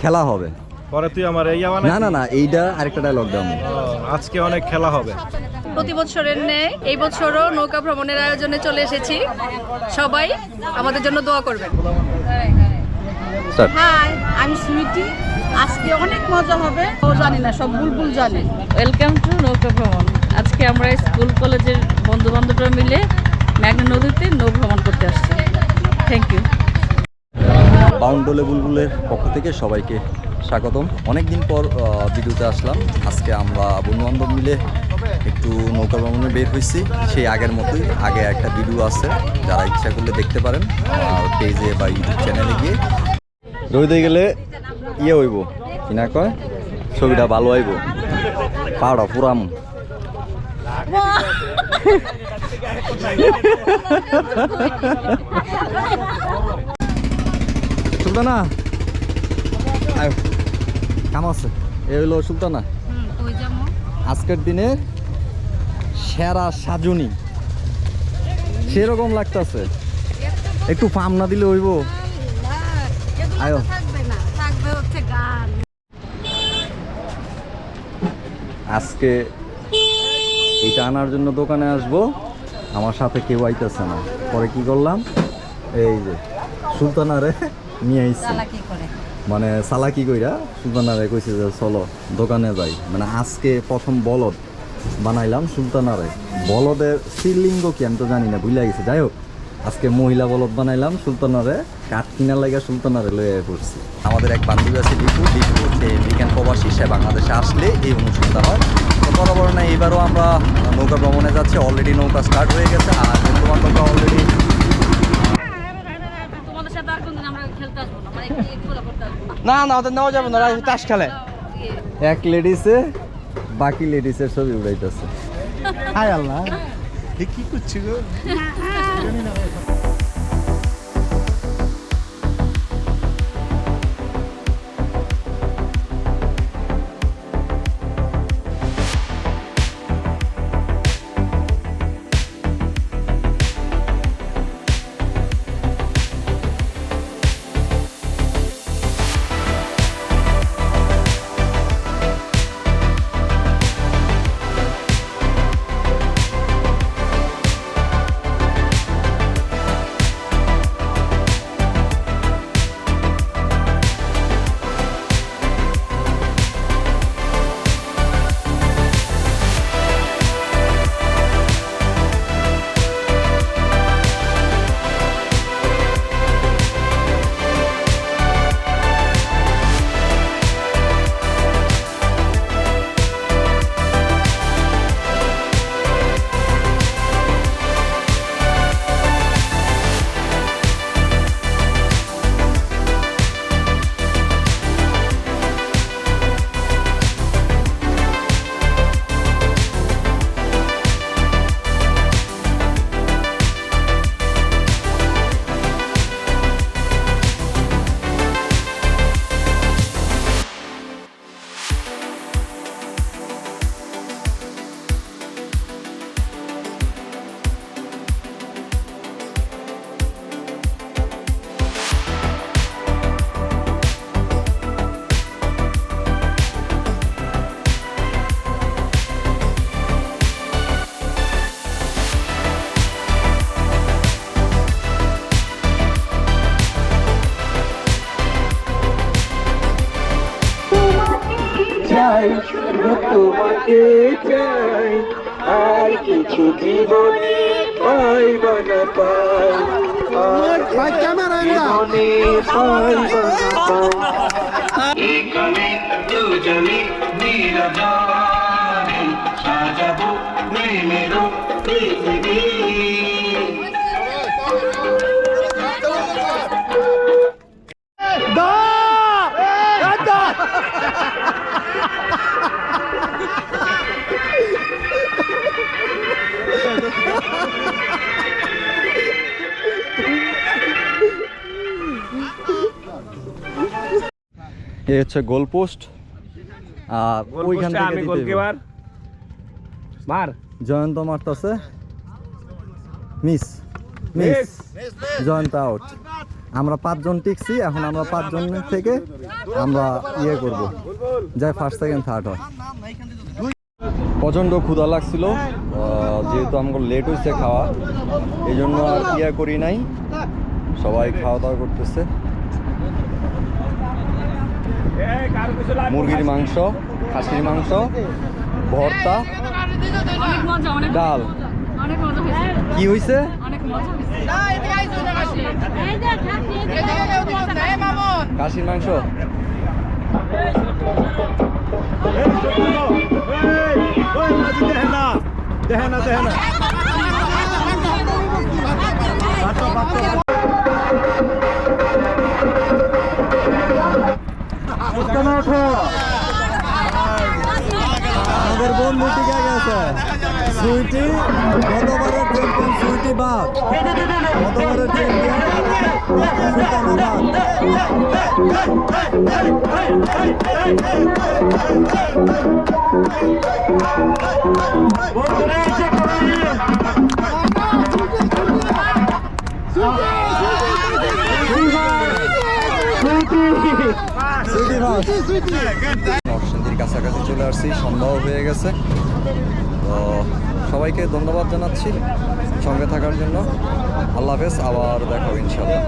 খেলা হবে। পরে তুই আমার এই আমার না না না এইটা আরেকটা ডায়লগ দাম আজকে অনেক খেলা হবে। প্রতি বছরের ন্যায় এই বছরও নৌকা ভ্রমণের আয়োজনে চলে এসেছি। সবাই আমাদের জন্য দোয়া করবেন। হাই আমি সুইটি আজকে অনেক মজা হবে। ও জানি না সব বুলবুল জানে। ওয়েলকাম টু নৌকা ভ্রমণ। আজকে আমরা স্কুল কলেজের বন্ধু বান্ধবরা মিলে মেঘনা নদীতে নৌ ভ্রমণ করতে আসছি। থ্যাংক ইউ বাউন্ডলে বুলবুলের পক্ষ থেকে সবাইকে স্বাগতম। অনেক দিন পর ভিডিওতে আসলাম। আজকে আমরা বন্ধু বান্ধব মিলে একটু নৌকা ভ্রমণে বের হয়েছি। সেই আগের মতোই আগে একটা ভিডিও আছে, যারা ইচ্ছা করলে দেখতে পারেন পেজে বা ইউটিউব চ্যানেলে গিয়ে। রইতে গেলে ইয়ে হইব, কি না কয়? ছবিটা ভালো হইব। পাওড়া পুরাম সুলতানা? আয়, কাম আছে। এ হইল সুলতানা। আজকের দিনে সেরা সাজুনি। সেরকম লাগতেছে। একটু ফার্ম না দিলে হইব। আয়ো। আজকে এটা আনার জন্য দোকানে আসব। আমার সাথে কেউ আইতেছে না। পরে কি করলাম? এই যে সুলতানারে নিয়ে আইছি। মানে সালাকি কইরা সুলতানারে কইছে যে চলো দোকানে যাই। মানে আজকে প্রথম বলদ বানাইলাম সুলতানারে। বলদের শ্রীলিঙ্গ কি আমি তো জানি না ভুলে গেছি। যাই হোক আজকে মহিলা বলদ বানাইলাম সুলতানারে কাঠ কিনার লাগে সুলতানারে লয়ে পড়ছি। আমাদের এক বান্ধবী আছে দীপু দীপু হচ্ছে বিজ্ঞান প্রবাসী সে বাংলাদেশে আসলে এই অনুষ্ঠানটা হয়। তো বরাবর না এবারও আমরা নৌকা ভ্রমণে যাচ্ছি অলরেডি নৌকা স্টার্ট হয়ে গেছে আর বন্ধু বান্ধবরা অলরেডি তোমাদের সাথে আর কোনদিন আমরা খেলতে আসব না মানে না না ওদের নেওয়া যাবে না তাস খেলে। এক লেডিসে বাকি লেডিসের ছবি উড়াইতেছে। হায় আল্লাহ। কি করছি গো? চাই তোমাকে চাই আর কিছু জীবনে পাই বা না পাই। আর জীবনে পাই না পাই। এখানে দুজনে নিরজনে সাজাবো প্রেমেরও পৃথিবী। এই হচ্ছে গোল পোস্ট আর ওইখান থেকে আমি গোলকিপার মার। জয়ন্ত মারতাছে। মিস মিস জয়ন্ত আউট আমরা পাঁচজন টিকছি এখন আমরা পাঁচজন থেকে আমরা ইয়ে করব। যাই ফার্স্ট সেকেন্ড থার্ড হয়। প্রচণ্ড ক্ষুধা লাগছিল। যেহেতু আমার লেট হয়েছে খাওয়া এই জন্য আর ইয়ে করি নাই। সবাই খাওয়া দাওয়া করতেছে। মুরগির মাংস খাসির মাংস ভর্তা ডাল। কি হয়েছে খাসির মাংস। দেখেন না দেখেন সুইটি গতবারের চ্যাম্পিয়ন সুইটি বাদ। গতবারের চ্যাম্পিয়ন নরসিংদীর কাছাকাছি চলে আসছি সন্ধ্যাও হয়ে গেছে। তো সবাইকে ধন্যবাদ জানাচ্ছি সঙ্গে থাকার জন্য। আল্লাহ হাফেজ আবার দেখাবো ইনশাল্লাহ